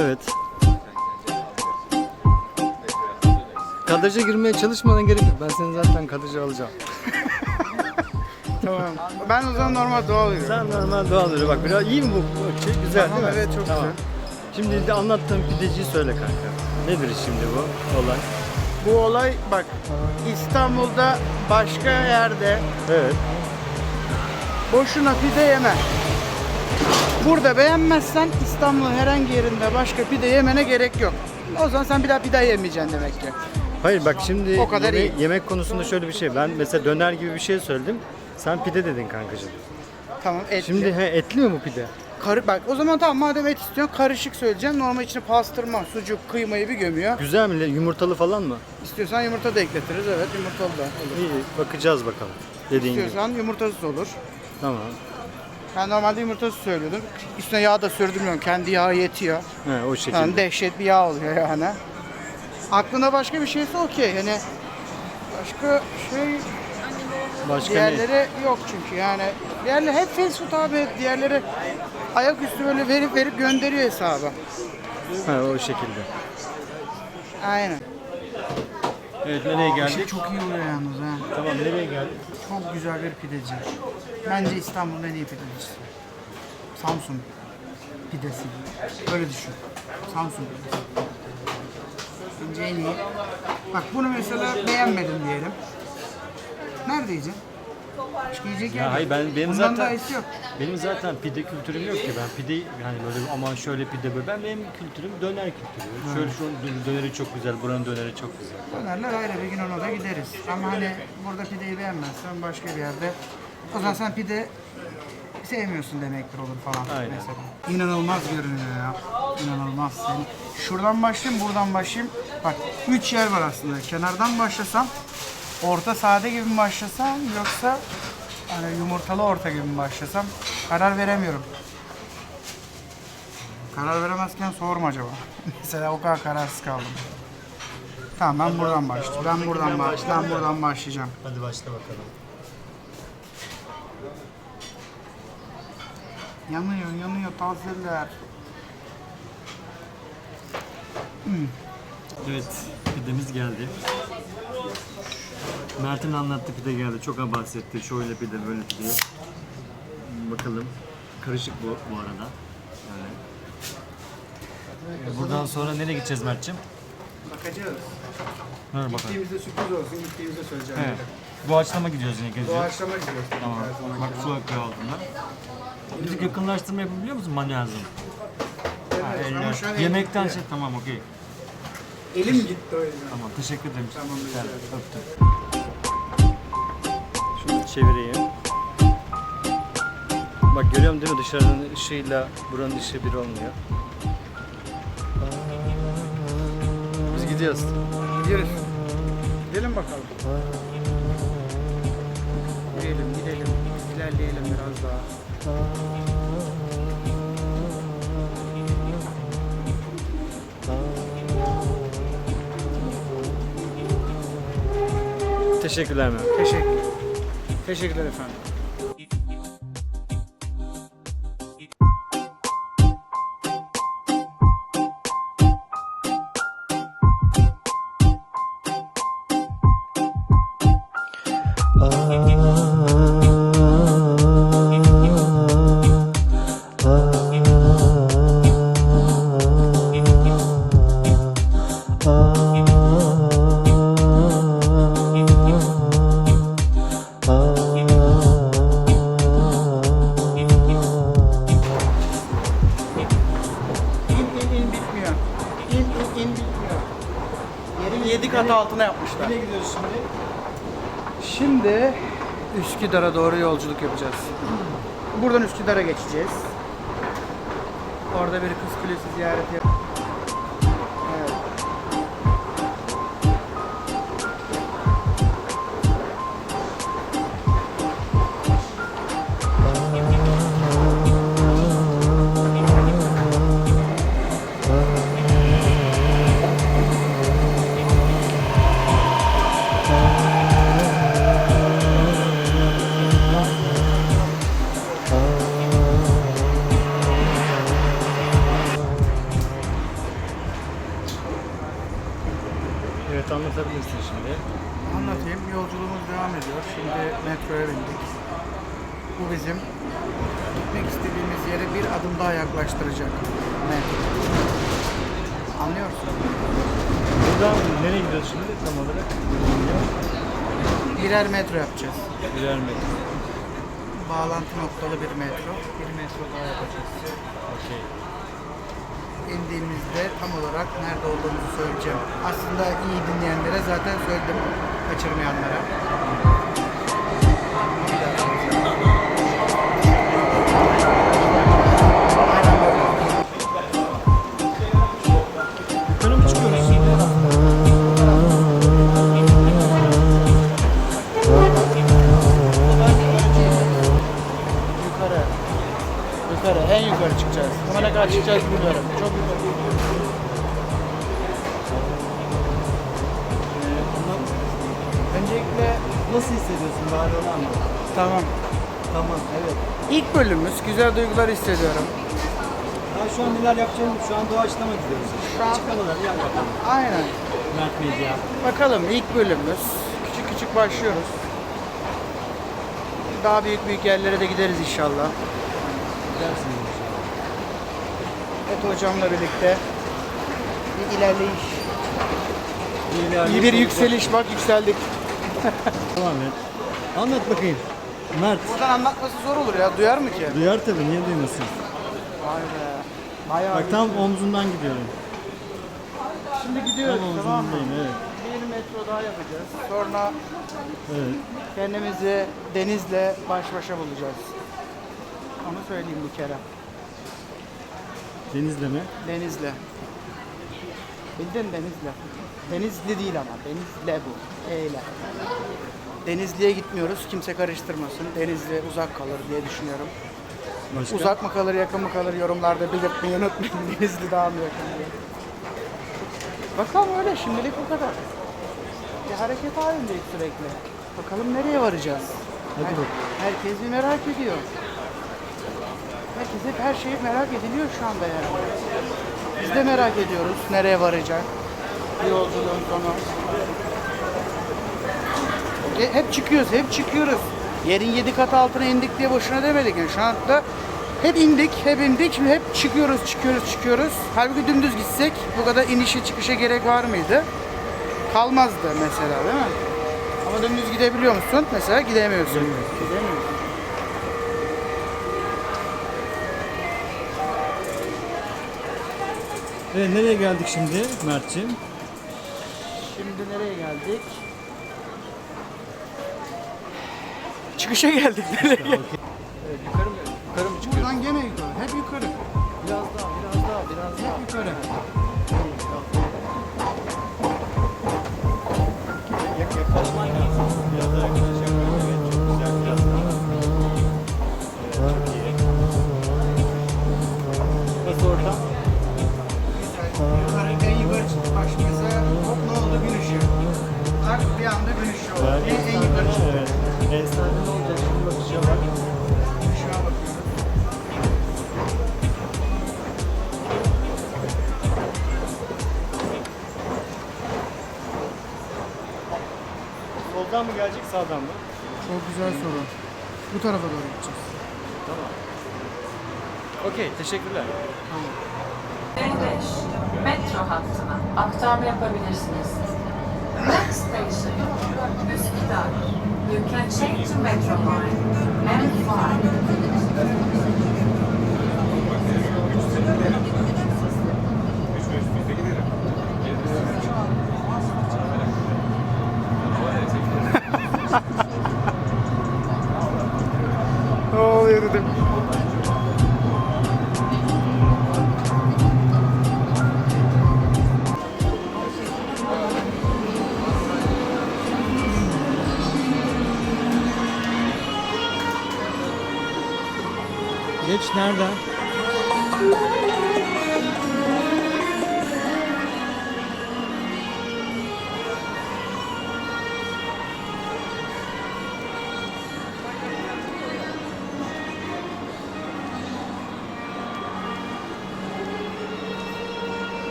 Evet. Kadraja girmeye çalışmadan gerek yok. Ben seni zaten kadraja alacağım. Tamam. Ben o zaman normal doğal yürüyorum. Sen normal doğal yürü. Bak biraz iyi mi bu bu şey? Güzel Tamam, değil mi? evet, çok güzel. Şimdi de anlattığım pideciyi söyle kanka. Nedir şimdi bu olay? Bu olay bak İstanbul'da başka yerde Evet. boşuna pide yeme. Burada beğenmezsen İstanbul'un herhangi yerinde başka pide yemene gerek yok. O zaman sen bir daha pide yemeyeceksin demek ki. Hayır bak şimdi O kadar yeme- iyi. yemek konusunda şöyle bir şey. Ben mesela döner gibi bir şey söyledim. Sen pide dedin kankacığım. Tamam etli. Şimdi he, etli mi bu pide? Karı, bak o zaman tamam madem et istiyorsun karışık söyleyeceğim. Normal içine pastırma, sucuk, kıymayı bir gömüyor. Güzel mi? Yumurtalı falan mı? İstiyorsan yumurta da ekletiriz. Evet yumurtalı da olur. İyi bakacağız bakalım. Dediğin gibi. İstiyorsan yumurtasız olur. Tamam. Ben normalde yumurtasız söylüyordum. Üstüne yağ da sürdürmüyorum. Kendi yağı yetiyor. He, o şekilde. Yani dehşet bir yağ oluyor yani. Aklında başka bir şeyse okey. Yani başka şey Başka ne? diğerleri yok çünkü yani. Diğerleri hep fast food abi. Diğerleri ayaküstü böyle verip verip gönderiyor hesabı. Ha, o şekilde. Aynen. Evet nereye geldik? Çok iyi oluyor yalnız ha. Tamam nereye geldik? Çok güzel bir pideci. Bence İstanbul'un en iyi pidecisi. Samsun pidesi. Öyle düşün. Samsun pidesi. Bence en iyi. Bak bunu mesela beğenmedim diyelim. Nerede yiyeceksin? Başka yiyecek yer Ya yok. hayır ben benim Bundan daha zaten iyisi yok. benim zaten pide kültürüm yok ki. Ben pide yani böyle aman şöyle pide böyle. Ben benim kültürüm döner kültürü. Şöyle şu döneri çok güzel, buranın döneri çok güzel. Dönerler ayrı bir gün ona da gideriz. Ama hani burada pideyi beğenmezsen başka bir yerde o zaman sen pide sevmiyorsun demektir olur falan Aynen. mesela. İnanılmaz görünüyor ya. İnanılmaz. Yani şuradan başlayayım, buradan başlayayım. Bak üç yer var aslında. Kenardan başlasam, orta sade gibi mi başlasam yoksa hani yumurtalı orta gibi mi başlasam karar veremiyorum. Karar veremezken sorma acaba. Mesela o kadar kararsız kaldım. Tamam ben buradan başlayacağım. Ben buradan baş, ben buradan başlayacağım. Hadi başla bakalım. Yanıyor, yanıyor tazeler. Evet, pidemiz geldi. Mert'in anlattığı pide geldi. Çok bahsetti. Şöyle pide, böyle pide. Bakalım. Karışık bu bu arada. Yani. Buradan sonra nereye gideceğiz Mert'ciğim? Bakacağız. Dur bakalım. Gittiğimizde sürpriz olsun, gittiğimizde söyleyeceğim. Evet. Bu açlama gidiyoruz yine geziyoruz. Doğaçlama gidiyoruz. Tamam. Bak su akıyor altında. Tık yakınlaştırma yapabiliyor musun manuelden? Evet, ama şu an Yemekten şey tamam okey. Elim gitti o yüzden. Tamam teşekkür ederim. Tamam, rica ederim. öptüm. Şunu çevireyim. Bak görüyorum değil mi dışarının ışığıyla buranın ışığı bir olmuyor. Biz gidiyoruz. Gidiyoruz. Gidelim bakalım. Gidelim, gidelim. İlerleyelim biraz daha. Teşekkürler Mehmet. Teşekkür. Teşekkürler efendim. İn yolculuk yapacağız. Buradan Üsküdar'a geçeceğiz. Orada bir kız kulesi ziyareti yap. Şimdi metroya bindik. Bu bizim gitmek istediğimiz yere bir adım daha yaklaştıracak metro. Anlıyorsun? Buradan nereye gidiyoruz şimdi tam olarak? Birer metro yapacağız. Birer metre. Bağlantı noktalı bir metro. Bir metro daha yapacağız. Okey. indiğimizde tam olarak nerede olduğumuzu söyleyeceğim. Aslında iyi dinleyenlere zaten söyledim, kaçırmayanlara. Tamam. Tamam evet. İlk bölümümüz güzel duygular hissediyorum. Ya şu an neler yapacağını şu an doğaçlama gidiyoruz. Şu an- hadi yap bakalım. Aynen. Mert Medya. Bakalım ilk bölümümüz. Küçük küçük başlıyoruz. Daha büyük büyük yerlere de gideriz inşallah. Gidersin inşallah. Evet hocamla birlikte bir ilerleyiş. İyi İyi bir yükseliş bak yükseldik. Tamam et. Anlat bakayım. Mert. Buradan anlatması zor olur ya. Duyar mı ki? Duyar tabii niye duymasın? Vay be. Bayağı Bak tam omzundan gidiyorum. Şimdi gidiyoruz tamam mı? omzundayım evet. Bir metro daha yapacağız. Sonra Evet. kendimizi denizle baş başa bulacağız. Onu söyleyeyim bir kere. Denizle mi? Denizle. Bildin Denizle. Denizli değil ama. Denizle bu. Eyle. Denizli'ye gitmiyoruz. Kimse karıştırmasın. Denizli uzak kalır diye düşünüyorum. Başka? Uzak mı kalır, yakın mı kalır yorumlarda belirtmeyi unutmayın. Denizli daha mı yakın diye. Bakalım öyle. Şimdilik bu kadar. Bir hareket halindeyiz sürekli. Bakalım nereye varacağız? Hadi Her- bakalım. Herkes bir merak ediyor. Herkes hep her şeyi merak ediliyor şu anda yani. Biz de merak ediyoruz nereye varacak yolculuğun sonu. E, Hep çıkıyoruz, hep çıkıyoruz. Yerin yedi kat altına indik diye boşuna demedik. Yani şu anda hep indik, hep indik, şimdi hep çıkıyoruz, çıkıyoruz, çıkıyoruz. Halbuki dümdüz gitsek bu kadar inişe çıkışa gerek var mıydı? Kalmazdı mesela değil mi? Ama dümdüz gidebiliyor musun? Mesela gidemiyorsun. Gidemiyorsun. Evet nereye geldik şimdi Mert'ciğim? Şimdi nereye geldik? Çıkışa geldik. Nereye geldik? Evet, yukarı mı? Yukarı mı çıkıyoruz? Buradan gene yukarı. Hep yukarı. Biraz daha, biraz daha, biraz daha. Hep yukarı. Gelecek, sağdan mı? Çok güzel soru. Bu tarafa doğru gideceğiz. Tamam. Okey, teşekkürler. B5 metro hattına aktarma yapabilirsiniz. Next station, Üsküdar. You can change to metro line M5. Geç nereden?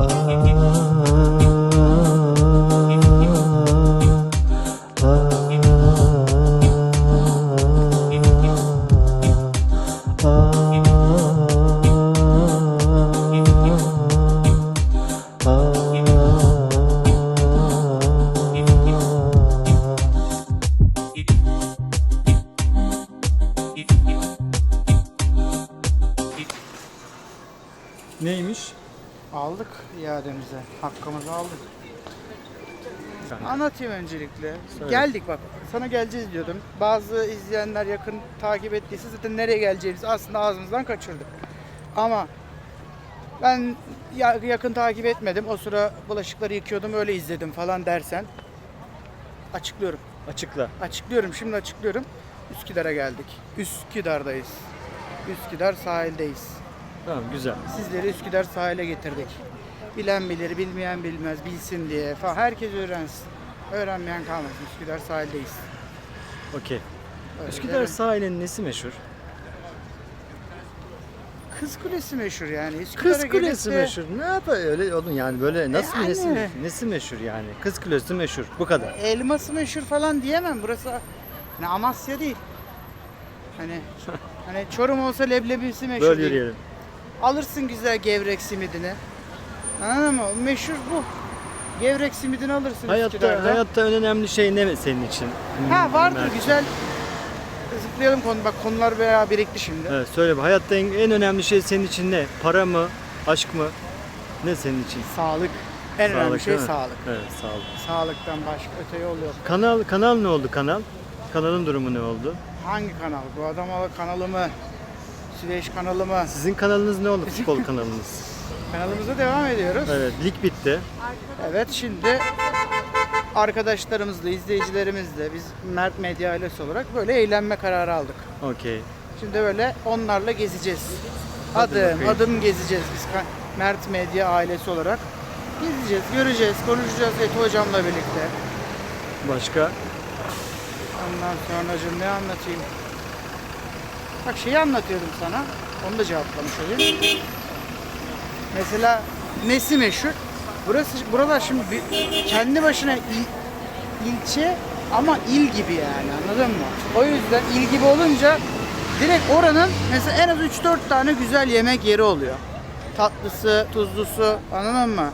Oh. Öncelikle. Söyle. Geldik bak. Sana geleceğiz diyordum. Bazı izleyenler yakın takip ettiyse zaten nereye geleceğimizi aslında ağzımızdan kaçırdık. Ama ben ya- yakın takip etmedim. O sıra bulaşıkları yıkıyordum öyle izledim falan dersen açıklıyorum. Açıkla. Açıklıyorum şimdi açıklıyorum. Üsküdar'a geldik. Üsküdar'dayız. Üsküdar sahildeyiz. Tamam güzel. Sizleri Üsküdar sahile getirdik. Bilen bilir, bilmeyen bilmez, bilsin diye falan. Herkes öğrensin. Öğrenmeyen kalmasın. Üsküdar sahildeyiz. Okey. Öyle Üsküdar değil mi? sahilinin nesi meşhur? Kız Kulesi meşhur yani. Üsküdar'a Kız Kulesi gelip de- meşhur. Ne yapar öyle oğlum yani böyle nasıl Yani. nesi, nesi meşhur yani? Kız Kulesi meşhur. Bu kadar. Elması meşhur falan diyemem. Burası hani Amasya değil. Hani hani Çorum olsa leblebisi meşhur Böyle değil. yürüyelim. Alırsın güzel gevrek simidini. Anladın mı? Meşhur bu. Gevrek simidini alırsın Hayatta Üsküdar'da. hayatta en önemli şey ne senin için? Ha vardır Mert? güzel. Zıplayalım konu. Bak konular bayağı birikti şimdi. Evet söyle bir. Hayatta en, en önemli şey senin için ne? Para mı? Aşk mı? Ne senin için? Sağlık. En önemli şey değil mi? sağlık. Evet sağlık. Sağlıktan başka öte yol yok. Kanal kanal ne oldu kanal? Kanalın durumu ne oldu? Hangi kanal? Bu Adamalı kanalı mı? Süveyş kanalı mı? Sizin kanalınız ne oldu? Futbol kanalınız. Kanalımıza devam ediyoruz. Evet lig bitti. Evet şimdi arkadaşlarımızla, izleyicilerimizle biz Mert Medya ailesi olarak böyle eğlenme kararı aldık. Okey. Şimdi böyle onlarla gezeceğiz. Hadi Adım bakayım. adım gezeceğiz biz Mert Medya ailesi olarak. Gezeceğiz, göreceğiz, konuşacağız Eti hocamla birlikte. Başka? Ondan sonracığım ne anlatayım? Bak şeyi anlatıyordum sana. Onu da cevaplamış olayım. Mesela nesi meşhur? Burası, buralar şimdi bir- kendi başına il- ilçe ama il gibi yani anladın mı? O yüzden il gibi olunca direkt oranın mesela en az 3-4 tane güzel yemek yeri oluyor. Tatlısı, tuzlusu anladın mı?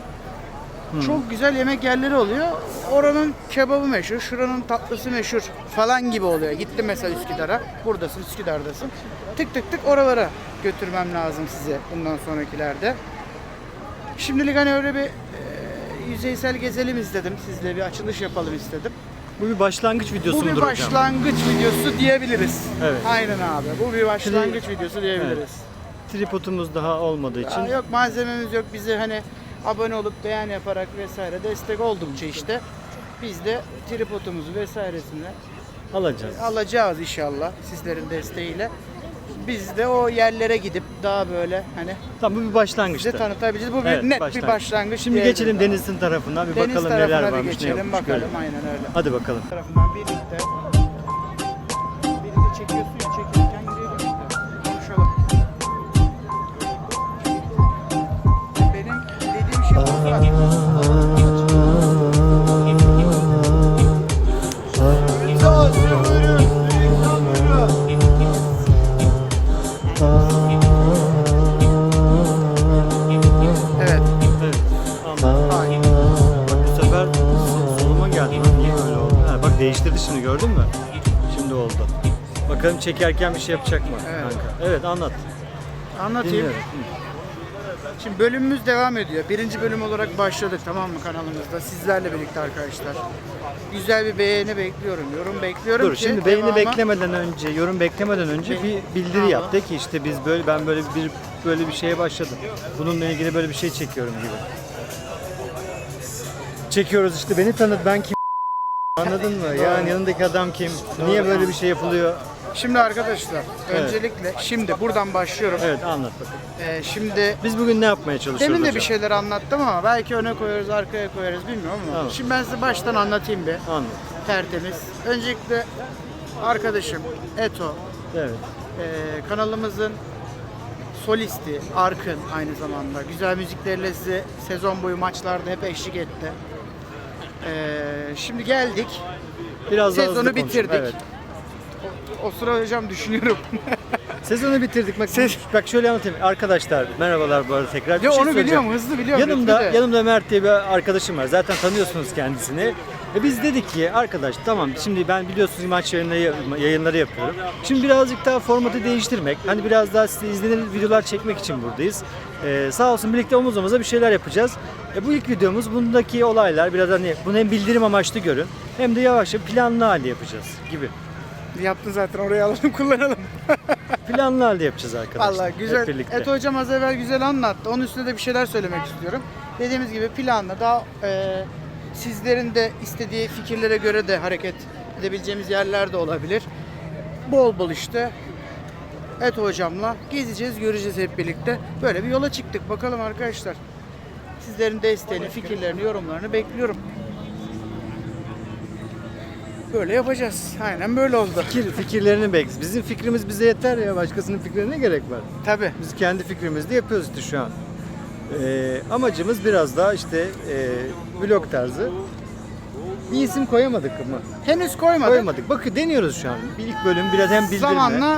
Çok güzel yemek yerleri oluyor. Oranın kebabı meşhur, şuranın tatlısı meşhur falan gibi oluyor. Gittim mesela Üsküdar'a. Buradasın, Üsküdar'dasın. Tık tık tık oralara götürmem lazım sizi bundan sonrakilerde. Şimdilik hani öyle bir e, yüzeysel gezelim istedim. Sizle bir açılış yapalım istedim. Bu bir başlangıç videosu Bu bir mudur hocam? başlangıç videosu diyebiliriz. Evet. Aynen abi. Bu bir başlangıç videosu diyebiliriz. Tripodumuz daha olmadığı için. Aa, yok malzememiz yok. Bizi hani abone olup beğen yaparak vesaire destek oldukça işte biz de tripodumuzu vesairesini alacağız. alacağız inşallah sizlerin desteğiyle. Biz de o yerlere gidip daha böyle hani Tamam bu bir başlangıçtı. size tanıtabileceğiz. Bu bir Evet, net bir başlangıç. Şimdi diyebiliriz geçelim denizin tarafından bir Deniz bakalım tarafına neler bir varmış ne geçelim yokmuş. bakalım görelim. aynen öyle. Hadi bakalım. tarafından birlikte birlikte çekiyorsun ya çekilirken yürüyelim işte. Konuşalım. Benim dediğim şey bu Evet. Çekerken bir şey yapacak mı Evet. kanka? Evet anlat. Anlatayım. Dinliyorum. Şimdi bölümümüz devam ediyor. Birinci bölüm olarak başladık tamam mı kanalımızda sizlerle birlikte arkadaşlar. Güzel bir beğeni bekliyorum, yorum bekliyorum Dur ki şimdi beğeni devamı- beklemeden önce, yorum beklemeden önce bir bildiri yap. De ki işte biz böyle ben böyle bir böyle bir şeye başladım. Bununla ilgili böyle bir şey çekiyorum gibi. Çekiyoruz işte beni tanıt ben kim Anladın mı? Yani yanındaki adam kim? Niye böyle bir şey yapılıyor? Şimdi arkadaşlar Evet. öncelikle şimdi buradan başlıyorum. Evet anlat bakalım. Ee, şimdi Biz bugün ne yapmaya çalışıyoruz demin de hocam? bir şeyler anlattım ama belki öne koyarız arkaya koyarız bilmiyorum ama. Tamam. Şimdi ben size baştan anlatayım bir Anlat. tertemiz. Öncelikle arkadaşım Eto Evet. ee, kanalımızın solisti Arkın aynı zamanda. Güzel müzikleriyle size sezon boyu maçlarda hep eşlik etti. Ee, şimdi geldik. Biraz daha Sezonu konuşalım. bitirdik. Evet. O sıra hocam düşünüyorum. Sezonu bitirdik. Bak, bak şöyle anlatayım. Arkadaşlar merhabalar bu arada tekrar. Bir ya şey onu söyleyeceğim. biliyorum, hızlı biliyorum. Yanımda de. yanımda Mert diye bir arkadaşım var. Zaten tanıyorsunuz kendisini. E biz dedik ki arkadaş tamam şimdi ben biliyorsunuz maç yayınları, yayınları yapıyorum. Şimdi birazcık daha formatı değiştirmek, hani biraz daha size izlenir videolar çekmek için buradayız. Ee, sağ olsun birlikte omuz omuza bir şeyler yapacağız. E, bu ilk videomuz bundaki olaylar biraz hani bunu hem bildirim amaçlı görün hem de yavaş yavaş planlı halde yapacağız gibi. Yaptın zaten oraya alalım kullanalım. Planlı halde yapacağız arkadaşlar. Allah Hep güzel. birlikte. Et hocam az evvel güzel anlattı. Onun üstüne de bir şeyler söylemek istiyorum. Dediğimiz gibi planla daha e, sizlerin de istediği fikirlere göre de hareket edebileceğimiz yerler de olabilir. Bol bol işte Et hocamla gezeceğiz, göreceğiz hep birlikte. Böyle bir yola çıktık. Bakalım arkadaşlar. Sizlerin desteğini, fikirlerini, yorumlarını bekliyorum. Böyle yapacağız. Aynen böyle oldu. Fikir, fikirlerini bekliyoruz. Bizim fikrimiz bize yeter ya. Başkasının fikrine ne gerek var? Tabii. Biz kendi fikrimizde yapıyoruz işte şu an. Ee, amacımız biraz daha işte e, vlog tarzı. Bir isim koyamadık mı? Henüz koymadık. Koymadık. Bakın deniyoruz şu an. Bir ilk bölüm biraz hem bildirme. Zamanla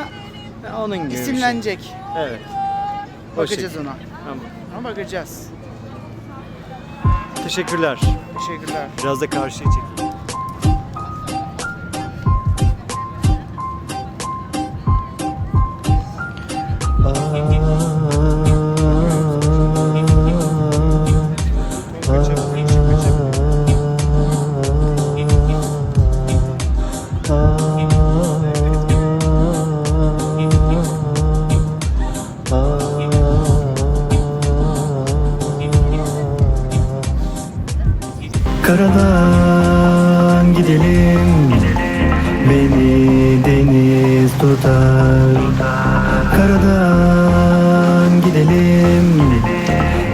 Ha, onun gibi bir şey. isimlenecek. Evet. O Bakacağız şekilde. ona. Tamam. Ama bakacağız. Teşekkürler. Teşekkürler. Biraz da karşıya çekin. Karadan gidelim. Beni deniz tutar. Karadan gidelim.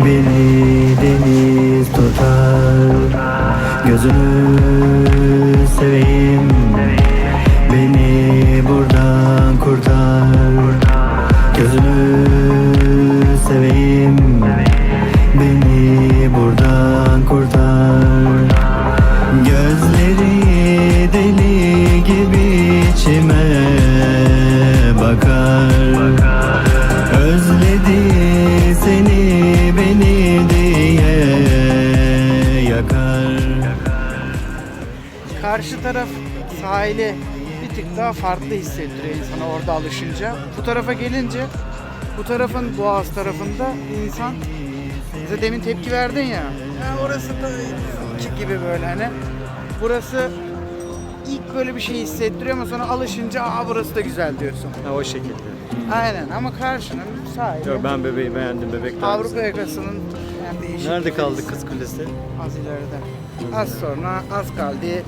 Beni deniz tutar. Gözünü içime bakar Özledi seni beni diye yakar Karşı taraf sahili bir tık daha farklı hissettiriyor insana orada alışınca. Bu tarafa gelince bu tarafın boğaz tarafında insan bize demin tepki verdin ya. Ya orası da gibi böyle hani. Burası ilk böyle bir şey hissettiriyor ama sonra alışınca aa burası da güzel diyorsun. Ha, o şekilde. Aynen ama karşının sahili Yok ben bebeği beğendim. Bebek daha Avrupa güzel. yakasının yani değişik Nerede bir kaldı. Kız Kulesi? Az ileride. Az sonra az kaldı.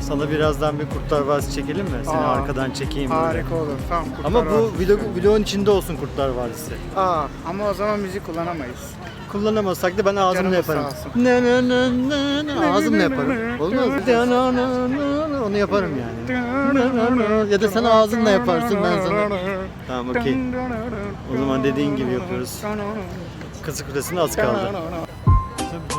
Sana birazdan bir Kurtlar Vadisi çekelim mi? Seni Aa, arkadan çekeyim böyle. Harika olur. Tamam Kurtlar Ama bu Vadisi. vlog, vlogun içinde olsun Kurtlar Vadisi. Aa, ama o zaman müzik kullanamayız. Kullanamasak da ben ağzımla Canımız yaparım. Ne ne ne ne ne ağzımla yaparım. Olmaz mı? Ne, ne, ne, ne, Onu yaparım yani. Ne, ne, ne. Ya da sen ağzınla yaparsın ben sana. Tamam okey. O zaman dediğin gibi yapıyoruz. Kız Kulesi'ne az kaldı. Tabii